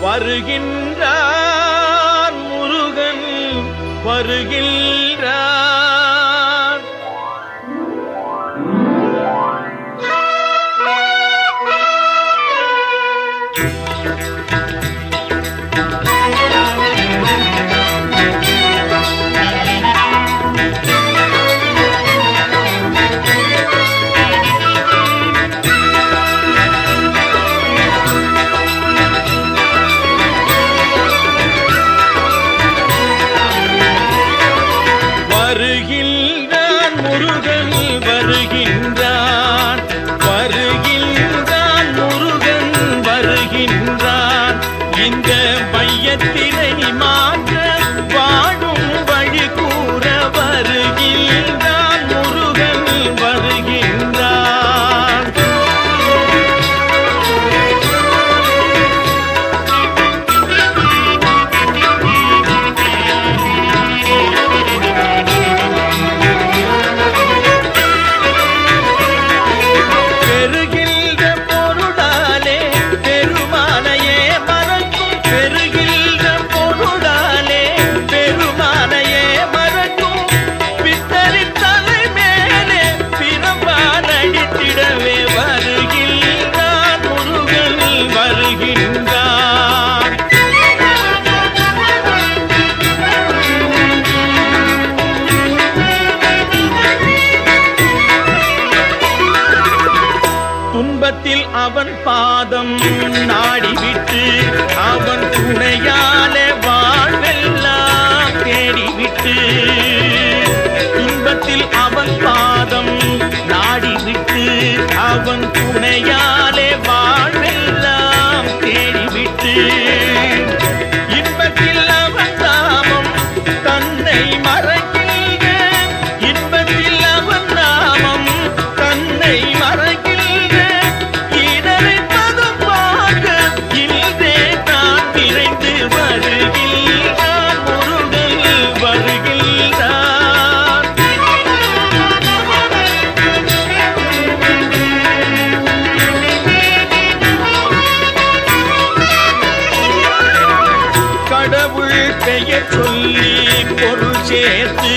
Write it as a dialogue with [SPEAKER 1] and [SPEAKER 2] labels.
[SPEAKER 1] வருகின்றார் முருகன் வருகின்ற முருகன் வருகின்றான். வருகின்றான் முருகன் வருகின்றான். அவன் பாதம் நாடிவிட்டு அவன் துணையாலே வாழ்வெல்லாம் தேடிவிட்டு துன்பத்தில் அவன் பாதம் நாடிவிட்டு அவன் துணையாலே வாழ்வெல்லாம் தேடி பெயர் சொல்லி பொருள் சேர்த்து